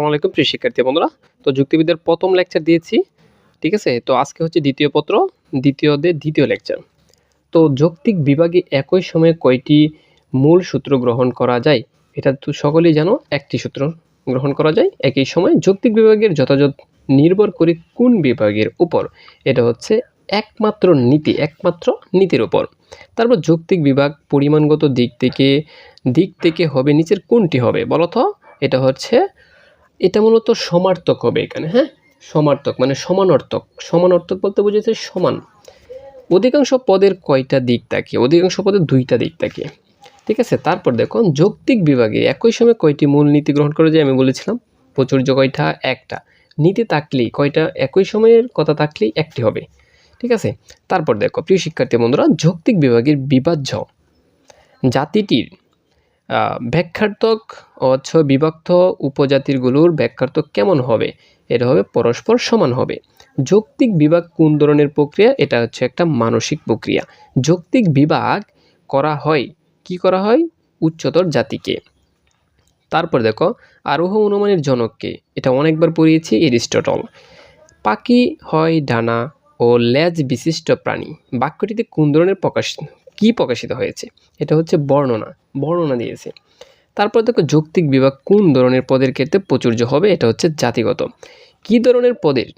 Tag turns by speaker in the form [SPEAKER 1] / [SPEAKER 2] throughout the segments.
[SPEAKER 1] আসসালামু আলাইকুম, প্রিয় শিক্ষার্থী বন্ধুরা। তো যুক্তিবিদ্যার প্রথম লেকচার দিয়েছি, ঠিক আছে? তো আজকে হচ্ছে দ্বিতীয় পত্র দ্বিতীয় অধ্যায়ের দ্বিতীয় লেকচার তো যৌক্তিক বিভাগে একই সময়ে কয়টি মূল সূত্র গ্রহণ করা যায়? এটা তো সকলেই জানো, একটি সূত্র গ্রহণ করা যায় একই সময়। যৌক্তিক বিভাগের যথাযথ নির্ভর করে কোন বিভাগের উপর? এটা হচ্ছে একমাত্র নীতি, একমাত্র নীতির উপর। তারপর যৌক্তিক বিভাগ পরিমাণগত দিক থেকে দিক থেকে হবে, নিচের কোনটি হবে বলতো এটা হচ্ছে এটা মূলত সমার্থক হবে এখানে হ্যাঁ? সমার্থক মানে সমানার্থক। সমানার্থক বলতে বোঝাচ্ছে সমান। অধিকাংশ পদের কয়টা দিক থাকে? অধিকাংশ পদের দুইটা দিক থাকে। ঠিক আছে? তারপর দেখো, যৌক্তিক বিভাগে একই সময় কয়টি মূল নীতি গ্রহণ করা যায়? আমি বলেছিলাম, প্রচুর্য কয়টা? একটা। নীতি থাকলেই কয়টা একই সময়ের কথা থাকলেই একটি হবে। ঠিক আছে? তারপর দেখো, প্রিয় শিক্ষার্থী বন্ধুরা, যৌক্তিক বিভাগের বিভাজ্য। জাতিটির ব্যাখ্যার্থক অথ বিভক্ত উপজাতিরগুলোর ব্যাখ্যার্থক কেমন হবে? এটা হবে পরস্পর সমান হবে। যৌক্তিক বিভাগ কোন ধরনের প্রক্রিয়া? এটা হচ্ছে একটা মানসিক প্রক্রিয়া। যৌক্তিক বিভাগ করা হয়, কি করা হয়? উচ্চতর জাতিকে। তারপর দেখো, আরোহ অনুমানের জনককে, এটা অনেকবার পড়িয়েছি, এরিস্টটল। পাখি, হয়, ডানা ও লেজ বিশিষ্ট প্রাণী। বাক্যটিতে কোন ধরনের প্রকাশ কি প্রকাশিত হয়েছে? এটা হচ্ছে বর্ণনা বর্ণনা দিয়েছে। তারপর দেখো, যৌক্তিক বিভাগ কোন ধরনের পদের ক্ষেত্রে প্রচুর্য হবে? এটা হচ্ছে জাতিগত। কি ধরনের পদের?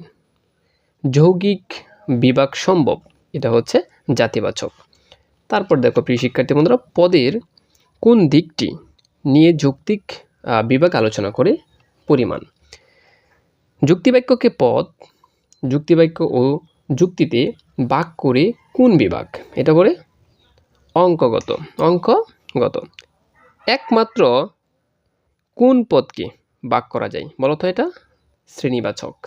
[SPEAKER 1] যৌগিক বিভাগ সম্ভব, এটা হচ্ছে জাতিবাচক। তারপর দেখো, প্রিয় শিক্ষার্থী বন্ধুরা, পদের কোন দিকটি নিয়ে যৌক্তিক বিভাগ আলোচনা করে পরিমাণ? যুক্তিবাক্যকে পদ, যুক্তিবাক্য ও যুক্তিতে বাক করে কোন বিভাগ? এটা করে অঙ্কগত অঙ্কগত। একমাত্র কোন পদকে বাক করা যায়? বলো তো এটা। শ্রেণীবাচক।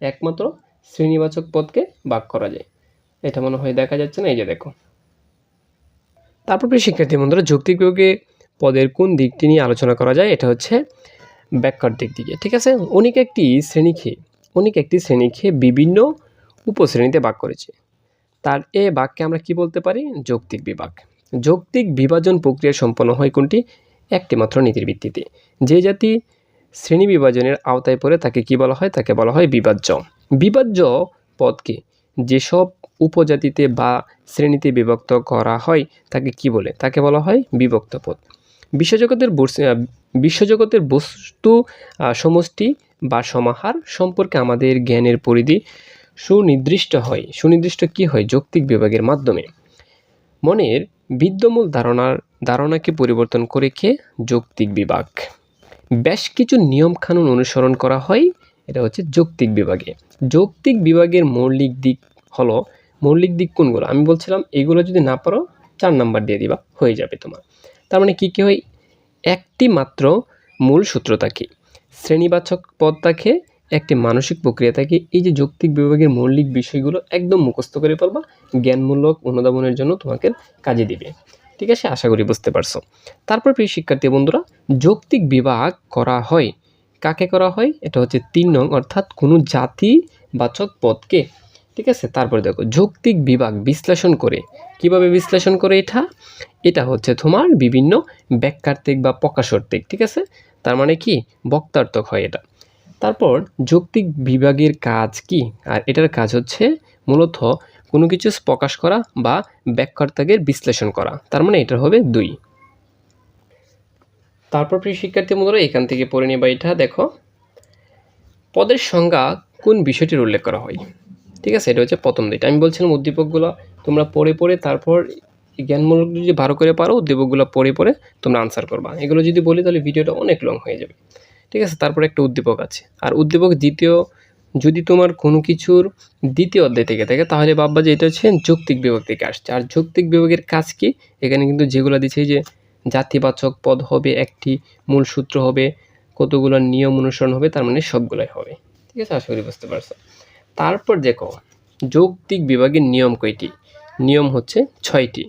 [SPEAKER 1] একমাত্র শ্রেণীবাচক পদকে বাক করা যায়। এটা মনে হয় দেখা যাচ্ছে না, এই যে দেখো। তারপর শিক্ষার্থী বন্ধুরা, যৌক্তিক বিভাগে পদের কোন দিকটি নিয়ে আলোচনা করা যায়? এটা হচ্ছে ব্যাখ্যার দিক দিকে ঠিক আছে? অনেক একটি শ্রেণি খেয়ে, অনেক একটি শ্রেণি খেয়ে বিভিন্ন উপশ্রেণীতে ভাগ করেছে। তার এ বাক্যে আমরা কি বলতে পারি? যৌক্তিক বিভাগ। যৌক্তিক বিভাজন প্রক্রিয়া সম্পন্ন হয় কোনটি? একটি মাত্র নীতির ভিত্তিতে। যে জাতি শ্রেণি বিভাজনের আওতায় পড়ে তাকে কি বলা হয়? তাকে বলা হয় বিভাজ্য। বিভাজ্য পদকে যেসব উপজাতিতে বা শ্রেণীতে বিভক্ত করা হয়, তাকে কি বলে? তাকে বলা হয় বিভক্ত পদ। বিশ্বজগতের বিশ্বজগতের বস্তু সমষ্টি বা সমাহার সম্পর্কে আমাদের জ্ঞানের পরিধি সুনির্দিষ্ট হয়। সুনির্দিষ্ট কি হয়? যৌক্তিক বিভাগের মাধ্যমে। মনের বিদ্যমূল ধারণার ধারণাকে পরিবর্তন করে কে? যৌক্তিক বিভাগ। বেশ কিছু নিয়মকানুন অনুসরণ করা হয়, এটা হচ্ছে যৌক্তিক বিভাগে। যৌক্তিক বিভাগের মৌলিক দিক হলো, মৌলিক দিক কোনগুলো? আমি বলছিলাম, এগুলো যদি না পারো, চার নাম্বার দিয়ে দিবা, হয়ে যাবে তোমার। তার মানে কী কী হয়? একটি মাত্র মূল সূত্র থাকে। শ্রেণীবাচক পদ থাকে একটি মানসিক প্রক্রিয়া থাকে। এই যে যৌক্তিক বিভাগের মৌলিক বিষয়গুলো একদম মুখস্থ করে ফেলবা, জ্ঞানমূলক অনুধাবনের জন্য তোমাকে কাজে দিবে। ঠিক আছে? আশা করি বুঝতে পারছ। তারপর প্রিয় শিক্ষার্থী বন্ধুরা, যৌক্তিক বিভাগ করা হয়। কাকে করা হয়? এটা হচ্ছে তিন নং, অর্থাৎ কোনো জাতি জাতিবাচক পদকে। ঠিক আছে? তারপরে দেখো, যৌক্তিক বিভাগ বিশ্লেষণ করে। কীভাবে বিশ্লেষণ করে এটা? এটা হচ্ছে তোমার বিভিন্ন ব্যাখ্যার্থিক বা প্রকাশার্থিক। ঠিক আছে? তার মানে কি? বক্তার্থক হয় এটা। তারপর যৌক্তিক বিভাগের কাজ কি? আর এটার কাজ হচ্ছে মূলত কোনো কিছু প্রকাশ করা বা ব্যাখ্যার্থকের বিশ্লেষণ করা। তার মানে এটা হবে দুই। তারপর প্রিয় শিক্ষার্থী বন্ধুরা, এখান থেকে পড়ে নেবা এটা, দেখো। পদের সংজ্ঞা কোন বিষয়টির উল্লেখ করা হয়? ঠিক আছে, এটা হচ্ছে প্রথম দিকটা আমি বলছিলাম উদ্দীপকগুলো, তোমরা পড়ে পড়ে তারপর জ্ঞানমূলক যদি ভালো করে পারো, উদ্দীপকগুলো পড়ে পড়ে তোমরা আনসার করবা। এগুলো যদি বলি, তাহলে ভিডিওটা অনেক লং হয়ে যাবে। ঠিক আছে, তারপরে একটা উদ্দীপক আছে। আর উদ্দীপক দ্বিতীয়, যদি তোমার কোনো কিছুর দ্বিতীয় অধ্যায় থেকে থাকে, তাহলে ভাববা যে এটা হচ্ছে যৌক্তিক বিভাগ থেকে আসছে। আর যৌক্তিক বিভাগের কাজ কি? এখানে কিন্তু যেগুলো দিচ্ছে যে জাতিবাচক পদ হবে, একটি মূল সূত্র হবে, কতগুলো নিয়ম অনুসরণ হবে, তার মানে সবগুলাই হবে। ঠিক আছে, আশা করি বুঝতে পারছ। তারপর দেখো, যৌক্তিক বিভাগের নিয়ম কয়টি? নিয়ম হচ্ছে ছয়টি।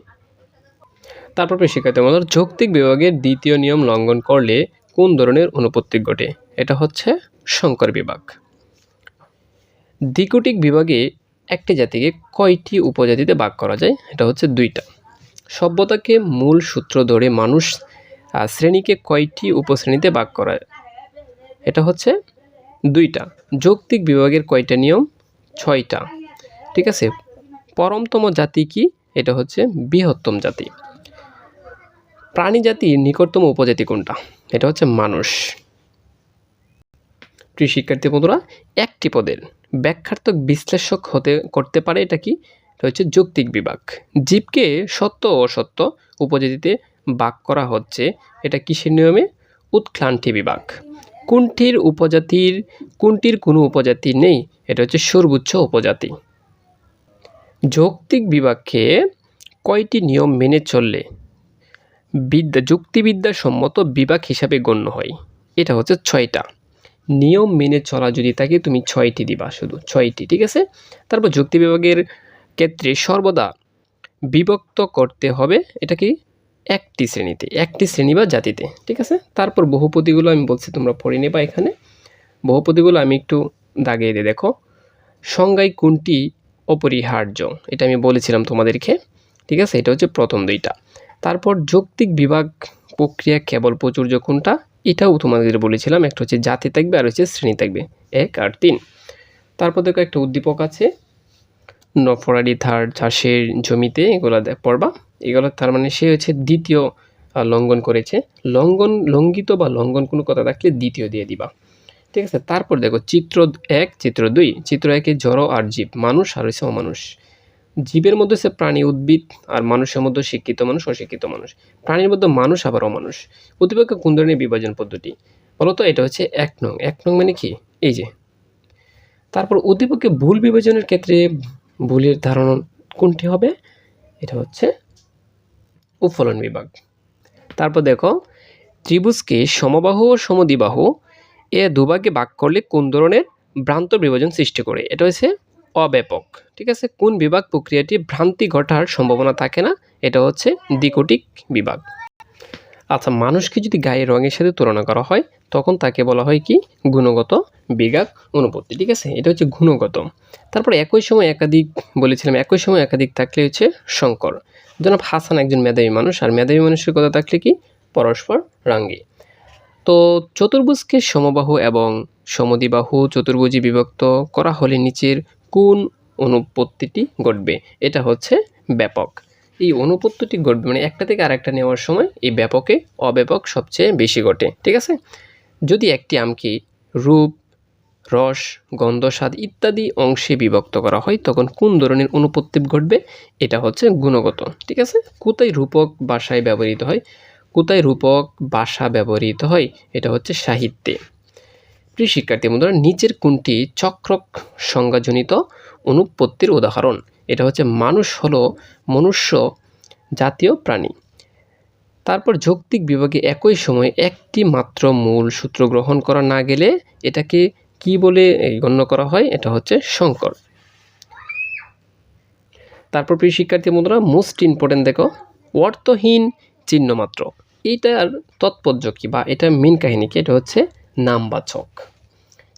[SPEAKER 1] তারপর শিক্ষার্থী আমাদের যৌক্তিক বিভাগের দ্বিতীয় নিয়ম লঙ্ঘন করলে কোন ধরনের অনুপত্তি ঘটে? এটা হচ্ছে সংকর বিভাগ। দ্বিকুটিক বিভাগে একটি জাতিকে কয়টি উপজাতিতে ভাগ করা যায়? এটা হচ্ছে দুইটা। সভ্যতাকে মূল সূত্র ধরে মানুষ শ্রেণীকে কয়টি উপশ্রেণীতে ভাগ করা এটা হচ্ছে দুইটা। যৌক্তিক বিভাগের কয়টা নিয়ম? ছয়টা। ঠিক আছে? পরমতম জাতি কি? এটা হচ্ছে বৃহত্তম জাতি। প্রাণী জাতির নিকটতম উপজাতি কোনটা? এটা হচ্ছে মানুষ। প্রিয় শিক্ষার্থী বন্ধুরা, একটি পদের ব্যাখ্যার্থক বিশ্লেষক হতে, করতে পারে এটা কি? এটা হচ্ছে যৌক্তিক বিভাগ। জীবকে সত্য ও অসত্য উপজাতিতে ভাগ করা হচ্ছে। এটা কিসের নিয়মে? উৎক্লান্তি বিভাগ। কোনটির উপজাতির, কোনটির কোনো উপজাতি নেই? এটা হচ্ছে সর্বোচ্চ উপজাতি। যৌক্তিক বিভাগকে কয়টি নিয়ম মেনে চললে? বিদ্যা, যুক্তিবিদ্যা সম্মত বিভাগ হিসাবে গণ্য হয়। এটা হচ্ছে ছয়টা। নিয়ম মেনে চলা যদি থাকে, তুমি ছয়টি দিবা শুধু, ছয়টি, ঠিক আছে? তারপর যুক্তি বিভাগের ক্ষেত্রে সর্বদা বিভক্ত করতে হবে, এটা কি? একটি শ্রেণীতে, একটি শ্রেণি বা জাতিতে, ঠিক আছে? তারপর বহুপতিগুলো আমি বলছি, তোমরা পড়ে নেবা এখানে। বহুপতিগুলো আমি একটু দাগিয়ে দিয়ে দেখো। সংজ্ঞায় কোনটি অপরিহার্য, এটা আমি বলেছিলাম তোমাদেরকে, ঠিক আছে? এটা হচ্ছে প্রথম দুইটা। তারপর যৌক্তিক বিভাগ প্রক্রিয়া কেবল প্রচুর্য কোনটা এটাও তোমাদের বলেছিলাম, একটা হচ্ছে জাতি থাকবে আর হচ্ছে শ্রেণি থাকবে, এক আর তিন। তারপর দেখো একটা উদ্দীপক আছে নফরাডি থার চাষের জমিতে এগুলো পড়বা, এগুলো তার মানে সে হচ্ছে দ্বিতীয় লঙ্ঘন করেছে। লঙ্ঘন, লঙ্ঘিত বা লঙ্ঘন কোনো কথা থাকলে দ্বিতীয় দিয়ে দিবা। ঠিক আছে? তারপর দেখো চিত্র এক, চিত্র দুই। চিত্র একে জড় আর জীব, মানুষ আর হচ্ছে অমানুষ। জীবের মধ্যে হচ্ছে প্রাণী উদ্ভিদ আর মানুষের মধ্যে শিক্ষিত মানুষ, অশিক্ষিত মানুষ। প্রাণীর মধ্যে মানুষ, আবার অমানুষ। উদ্দীপকে কোন ধরনের বিভাজন পদ্ধতি? বলতো এটা হচ্ছে এক নং। এক নং মানে কি? এই যে। তারপর উদ্দীপকে ভুল বিভাজনের ক্ষেত্রে ভুলের ধারণা কোনটি হবে? এটা হচ্ছে উফলন বিভাগ। তারপর দেখো, ত্রিভুজকে সমবাহু ও সমদ্বিবাহু এ দুভাগে ভাগ করলে কোন ধরনের ভ্রান্ত বিভাজন সৃষ্টি করে? এটা হচ্ছে অব্যাপক। ঠিক আছে? কোন বিভাগ প্রক্রিয়াটি ভ্রান্তি ঘটার সম্ভাবনা থাকে না? এটা হচ্ছে দ্বিকোটিক বিভাগ। আচ্ছা মানুষকে যদি গায়ের রঙের সাথে তুলনা করা হয়, তখন তাকে বলা হয় কি? গুণগত বিভাগ অনুপত্তি। ঠিক আছে? এটা হচ্ছে গুণগত। তারপর একই সময় একাধিক, বলেছিলাম, একই সময় একাধিক থাকলে হচ্ছে শঙ্কর। জনাব হাসান একজন মেধাবী মানুষ, আর মেধাবী মানুষের কথা থাকলে কি? পরস্পর রাঙ্গি। তো চতুর্ভুজকে সমবাহু এবং সমদিবাহু চতুর্ভুজে বিভক্ত করা হলে নিচের কোন অনুপত্তিটি ঘটবে? এটা হচ্ছে ব্যাপক। এই অনুপত্তিটি ঘটবে মানে একটা থেকে আরেকটা নেওয়ার সময় এই ব্যাপকে অব্যাপক সবচেয়ে বেশি ঘটে, ঠিক আছে? যদি একটি আমকে রূপ, রস, গন্ধ, স্বাদ ইত্যাদি অংশে বিভক্ত করা হয়, তখন কোন ধরনের অনুপত্তি ঘটবে? এটা হচ্ছে গুণগত, ঠিক আছে? কোথায় রূপক ভাষায় ব্যবহৃত হয়? কোথায় রূপক ভাষা ব্যবহৃত হয়? এটা হচ্ছে সাহিত্যে। প্রিয় শিক্ষার্থী বন্ধুরা নিচের কোনটি চক্রক সংজ্ঞাজনিত অনুপত্তির উদাহরণ? এটা হচ্ছে মানুষ হলো মনুষ্য, জাতীয় প্রাণী। তারপর যৌক্তিক বিভাগে একই সময়ে একটি মাত্র মূল সূত্র গ্রহণ করা না গেলে এটাকে কি বলে গণ্য করা হয়? এটা হচ্ছে সংকর। তারপর প্রিয় শিক্ষার্থী বন্ধুরা মোস্ট ইম্পর্টেন্ট দেখো, অর্থহীন চিহ্ন মাত্র। এইটার তাৎপর্য কি বা এটা মেন কাহিনী কি? এটা হচ্ছে নামবাচক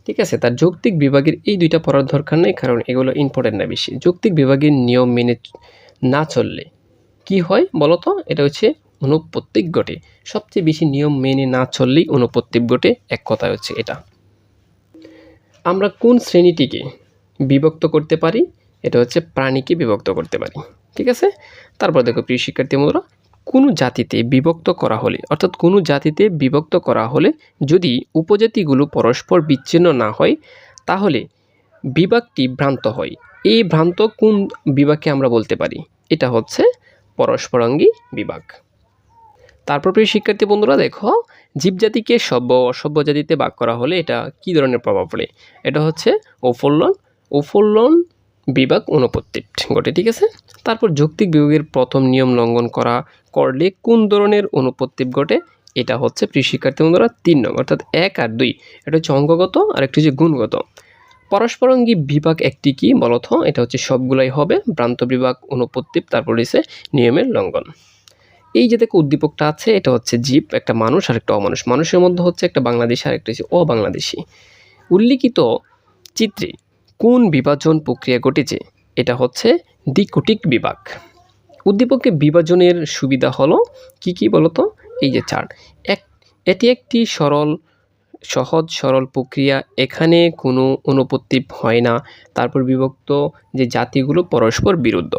[SPEAKER 1] ঠিক আছে, তার যৌক্তিক বিভাগের এই দুইটা পড়ার দরকার নেই, কারণ এগুলো ইম্পর্টেন্ট না বেশি। যৌক্তিক বিভাগের নিয়ম মেনে না চললে কি হয় বলতো? এটা হচ্ছে অনুপত্তিক ঘটে। সবচেয়ে বেশি নিয়ম মেনে না চললেই অনুপত্তিক ঘটে, এক কথা হচ্ছে এটা। আমরা কোন শ্রেণীটিকে বিভক্ত করতে পারি? এটা হচ্ছে প্রাণীকে বিভক্ত করতে পারি। ঠিক আছে? তারপর দেখো, প্রিয় শিক্ষার্থী বন্ধুরা কোনো জাতিতে বিভক্ত করা হলে, অর্থাৎ কোনো জাতিতে বিভক্ত করা হলে যদি উপজাতিগুলো পরস্পর বিচ্ছিন্ন না হয়, তাহলে বিভাগটি ভ্রান্ত হয়। এই ভ্রান্ত কোন বিভাগকে আমরা বলতে পারি? এটা হচ্ছে পরস্পরাঙ্গী বিভাগ। তারপর প্রিয় শিক্ষার্থী বন্ধুরা, দেখো, জীবজাতিকে সভ্য অসভ্য জাতিতে ভাগ করা হলে এটা কি ধরনের প্রভাব পড়ে? এটা হচ্ছে ওফল্লন ওফল্লন বিভাগ অনুপত্তি ঘটে ঠিক আছে? তারপর যৌক্তিক বিভাগের প্রথম নিয়ম লঙ্ঘন করা করলে কোন ধরনের অনুপত্তি ঘটে? এটা হচ্ছে প্রিয় শিক্ষার্থী বন্ধুরা, তিন নম্বর অর্থাৎ এক আর দুই। এটা হচ্ছে অঙ্গগত, আর একটি হচ্ছে গুণগত। পরস্পরঙ্গী বিভাগ একটি কি? বলত, এটা হচ্ছে সবগুলাই হবে, ভ্রান্ত বিভাগ অনুপত্তি তারপর রয়েছে নিয়মের লঙ্ঘন। এই যে দেখো উদ্দীপকটা আছে, এটা হচ্ছে জীব, একটা মানুষ আর একটা অমানুষ। মানুষের মধ্যে হচ্ছে একটা বাংলাদেশি আর একটা হচ্ছে অবাংলাদেশি। উল্লিখিত চিত্রে কোন বিভাজন প্রক্রিয়া ঘটেছে? এটা হচ্ছে দ্বিকোটিক বিভাগ। উদ্দীপকে বিভাজনের সুবিধা হলো কি কি বলতো? এই যে চার এক, এটি একটি সরল, সহজ, সরল প্রক্রিয়া। এখানে কোনো অনুপত্তি হয় না। তারপর বিভক্ত যে জাতিগুলো পরস্পর বিরুদ্ধ।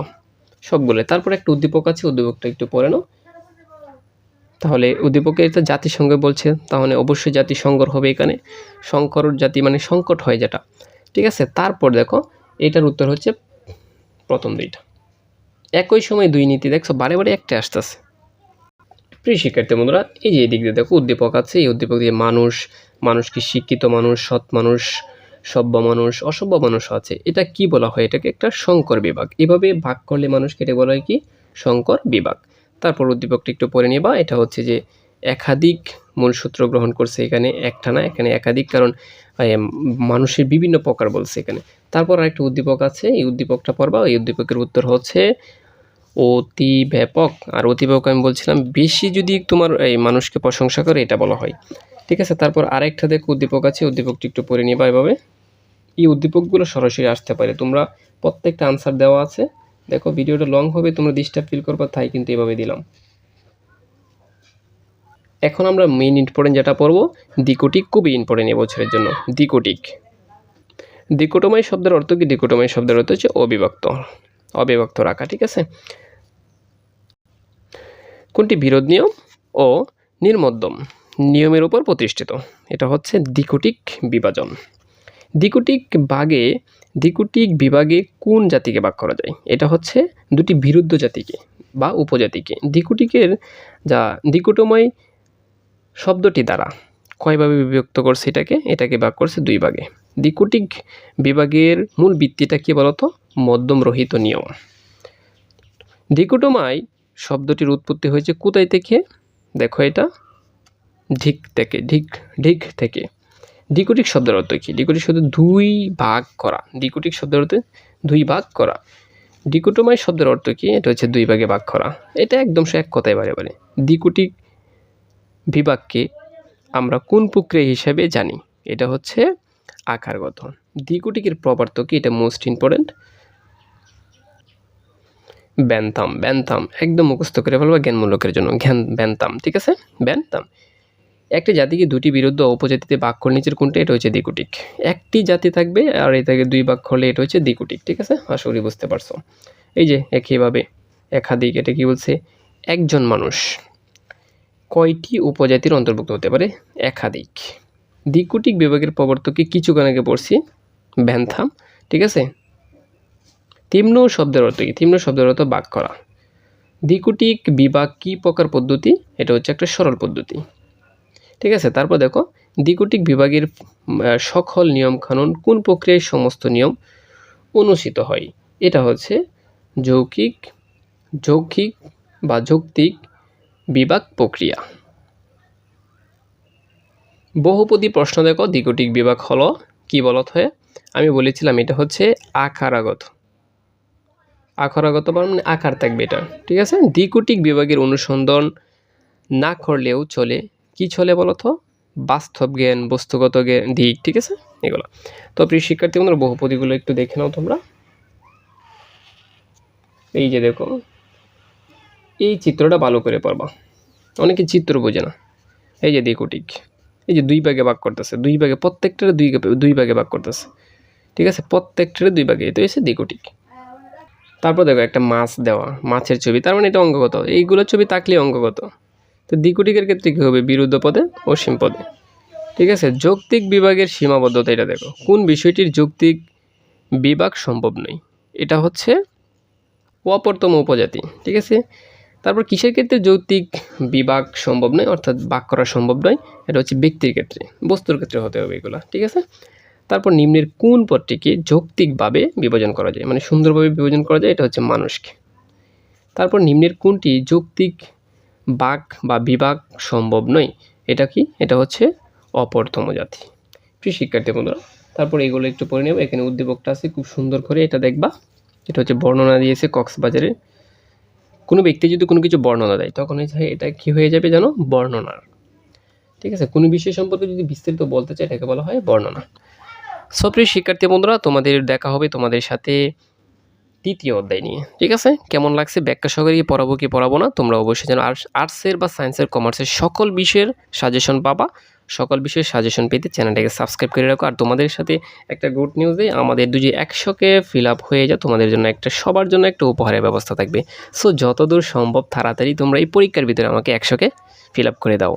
[SPEAKER 1] সবগুলো তারপর একটা উদ্দীপক আছে, উদ্দীপকটা একটু পড়ে নাও। তাহলে উদ্দীপকের এটা জাতিসংঘ বলছে, তাহলে অবশ্যই জাতিসংঘর হবে এখানে। সংকর জাতি মানে সংকট হয় যেটা। ঠিক আছে? তারপর দেখো, এটার উত্তর হচ্ছে প্রথম দুইটা। একই সময় দুই নীতি দেখছ, বারে বারে একটা আসতেছে। প্রিয় শিক্ষার্থী বন্ধুরা, এই যে এদিক দিয়ে দেখো, উদ্দীপক আছে, এই উদ্দীপক দিয়ে মানুষ মানুষ কি শিক্ষিত মানুষ, সৎ মানুষ, সভ্য মানুষ, অসভ্য মানুষ আছে। এটা কি বলা হয়? এটাকে একটা সংকর বিভাগ। এভাবে ভাগ করলে মানুষকে এটা বলা হয় কি? সংকর বিভাগ। তারপর উদ্দীপকটা একটু পড়ে নিবা, এটা হচ্ছে যে একাধিক মূলসূত্র গ্রহণ করছে এখানে একটা না, এখানে একাধিক, কারণ মানুষের বিভিন্ন প্রকার বলছে এখানে। তারপর আরেকটা উদ্দীপক আছে, এই উদ্দীপকটা পড়বা, এই উদ্দীপকের উত্তর হচ্ছে অতি ব্যাপক আর অতি ব্যাপক আমি বলছিলাম, বেশি যদি তোমার এই মানুষকে প্রশংসা করে, এটা বলা হয়। ঠিক আছে, তারপর আরেকটা দেখো উদ্দীপক আছে, উদ্দীপকটি একটু পড়ে নিবা এভাবে। এই উদ্দীপকগুলো সরাসরি আসতে পারে, তোমরা প্রত্যেকটা আনসার দেওয়া আছে। দেখো, ভিডিওটা লং হবে, তোমরা ডিস্টার্ব ফিল করবা, তাই কিন্তু এভাবে দিলাম। এখন আমরা মেইন ইম্পর্টেন্ট যেটা পড়ব, দ্বিকোটিক খুবই ইম্পর্টেন্ট এবছরের জন্য, দ্বিকোটিক। দ্বিকোটময় শব্দের অর্থ কি? দ্বিকোটময় শব্দের অর্থ হচ্ছে অবিভক্ত অবিভক্ত রাখা, ঠিক আছে? কোনটি? বিরোধ নিয়ম ও নির্মধ্যম, নিয়মের উপর প্রতিষ্ঠিত, এটা হচ্ছে দ্বিকোটিক বিভাজন। দ্বিকোটিক ভাগে, দ্বিকোটিক বিভাগে কোন জাতিকে ভাগ করা যায়? এটা হচ্ছে দুটি বিরুদ্ধ জাতিকে বা উপজাতিকে। দ্বিকোটিকের যা, দ্বিকোটময় শব্দটি দ্বারা। কয়ভাবে বিভক্ত করছে এটাকে? এটাকে ভাগ করছে দুই ভাগে। দ্বিকুটিক বিভাগের মূল ভিত্তিটা কি বলতো? মধ্যম রহিত নিয়ম। দ্বিকোটমায় শব্দটির উৎপত্তি হয়েছে কোথায় থেকে? দেখো এটা। ঢিক থেকে, ঢিক ঢিক থেকে। দ্বিকোটিক শব্দের অর্থ কী? দ্বিকোটিক শব্দ দুই ভাগ করা। দ্বিকোটিক শব্দের অর্থে দুই ভাগ করা। দ্বিকোটময় শব্দের অর্থ কী? এটা হচ্ছে দুই ভাগে ভাগ করা। এটা একদম সে এক কথায় বারে বারে। দ্বিকোটিক বিভাগকে আমরা কোন প্রক্রিয়া হিসাবে জানি? এটা হচ্ছে আকারগত দ্বিকোটিকের প্রপার্থ কি? এটা মোস্ট ইম্পর্টেন্ট ব্যান্তাম। ব্যান্তাম একদম মুখস্থ করে ফেলব জ্ঞানমূলকের জন্য। জ্ঞান ব্যান্তাম, ঠিক আছে? ব্যান্তাম। একটি জাতিকে দুটি বিরুদ্ধ উপজাতিতে ভাগ করে নিচের কোনটা? এটা হচ্ছে দ্বিকুটিক একটি জাতি থাকবে আর এটাকে দুই ভাগ করলে এটা হচ্ছে দ্বিকুটিক ঠিক আছে? আশা করি বুঝতে পারছ। এই যে একইভাবে একাধিক, এটা কি বলছে? একজন মানুষ। কয়টি উপজাতির অন্তর্ভুক্ত হতে পারে? একাধিক। দ্বিকুটিক বিভাগের প্রবর্তকে কিছু কিছুক্ষণ আগে পড়ছি। ব্যান্থাম, ঠিক আছে? তিম্ন শব্দের অর্থ কি? তিম্ন শব্দের অর্থ বাক করা। দ্বিকুটিক বিভাগ কী প্রকার পদ্ধতি? এটা হচ্ছে একটা সরল পদ্ধতি। ঠিক আছে? তারপর দেখো, দ্বিকুটিক বিভাগের সকল নিয়মকানুন কোন প্রক্রিয়ায় সমস্ত নিয়ম অনুষ্ঠিত হয়? এটা হচ্ছে যৌক্তিক যৌক্তিক বা যৌক্তিক বিভাগ প্রক্রিয়া। বহুপদী প্রশ্ন দেখো দ্বিকুটিক বিভাগ হলো, কি বলত হয়ে আমি বলেছিলাম এটা হচ্ছে আকারাগত। আকারাগত মানে আকার থাকবে এটা ঠিক আছে? দ্বিকুটিক বিভাগের অনুসন্ধান না করলেও চলে। কি চলে বলো তো বাস্তব জ্ঞান, বস্তুগত জ্ঞান দিক, ঠিক আছে? এগুলো। তো প্রিয় শিক্ষার্থী বন্ধুরা, বহুপদীগুলো একটু দেখে নাও তোমরা। এই যে দেখো এই চিত্রটা ভালো করে পারবা অনেকে চিত্র বোঝে না। এই যে দ্বিকুটিক এই যে দুই ভাগে ভাগ করতেছে। দুই ভাগে প্রত্যেকটার দুই দুই ভাগে ভাগ করতেছে। ঠিক আছে? প্রত্যেকটার দুই ভাগে। এটা হচ্ছে দ্বিকুটিক তারপর দেখো একটা মাছ দেওয়া। মাছের ছবি। তার মানে এটা অঙ্গগত। এইগুলোর ছবি তাকলে অঙ্গগত। তো দ্বিকুটিকের ক্ষেত্রে কী হবে? বিরুদ্ধ পদে, অসীম পদে। ঠিক আছে? যৌক্তিক বিভাগের সীমাবদ্ধতা এটা দেখো। কোন বিষয়টির যৌক্তিক বিভাগ সম্ভব নয়? এটা হচ্ছে অপরতম উপজাতি। ঠিক আছে? তারপর কিসের ক্ষেত্রে যৌক্তিক বিভাগ সম্ভব নয়, অর্থাৎ বাক করা সম্ভব নয়, এটা হচ্ছে ব্যক্তির ক্ষেত্রে, বস্তুর ক্ষেত্রে হতে হবে এগুলো, ঠিক আছে? তারপর নিম্নের কোন পদটিকে যৌক্তিকভাবে বিভাজন করা যায় মানে সুন্দরভাবে বিভাজন করা যায়, এটা হচ্ছে মানুষকে। তারপর নিম্নের কোনটি যৌক্তিক বাক বা বিভাগ সম্ভব নয়, এটা কি? এটা হচ্ছে অপরতম জাতি। প্রিয় শিক্ষার্থী বন্ধুরা, তারপর এগুলো একটু পড়ে নেব, এখানে উদ্দীপকটা আছে, খুব সুন্দর করে এটা দেখবা, এটা হচ্ছে বর্ণনা দিয়েছে কক্সবাজারে কোনো ব্যক্তি যদি কোনো কিছু বর্ণনা দেয়, তখন এটা কি হয়ে যাবে জানো বর্ণনার। ঠিক আছে? কোনো বিষয় সম্পর্কে যদি বিস্তারিত বলতে চাই, এটাকে বলা হয় বর্ণনা। সপ্রিয় শিক্ষার্থী বন্ধুরা, তোমাদের দেখা হবে তোমাদের সাথে তৃতীয় অধ্যায় নিয়ে। ঠিক আছে? কেমন লাগছে? ব্যাখ্যা সহকারে পড়াবো কি পড়াবো না? তোমরা অবশ্যই যেন আর্টস, আর্টসের বা সায়েন্সের, কমার্সের সকল বিষয়ের সাজেশন পাবা। সকল বিষয়ে সাজেশন পেতে চ্যানেলটাকে সাবস্ক্রাইব করে রাখো। আর তোমাদের সাথে একটা গুড নিউজে আমাদের দুজি একশোকে ফিল আপ হয়ে যাও, তোমাদের জন্য একটা, সবার জন্য একটা উপহারের ব্যবস্থা থাকবে। সো যতদূর সম্ভব তাড়াতাড়ি তোমরা এই পরীক্ষার ভিতরে আমাকে একশোকে ফিল আপ করে দাও।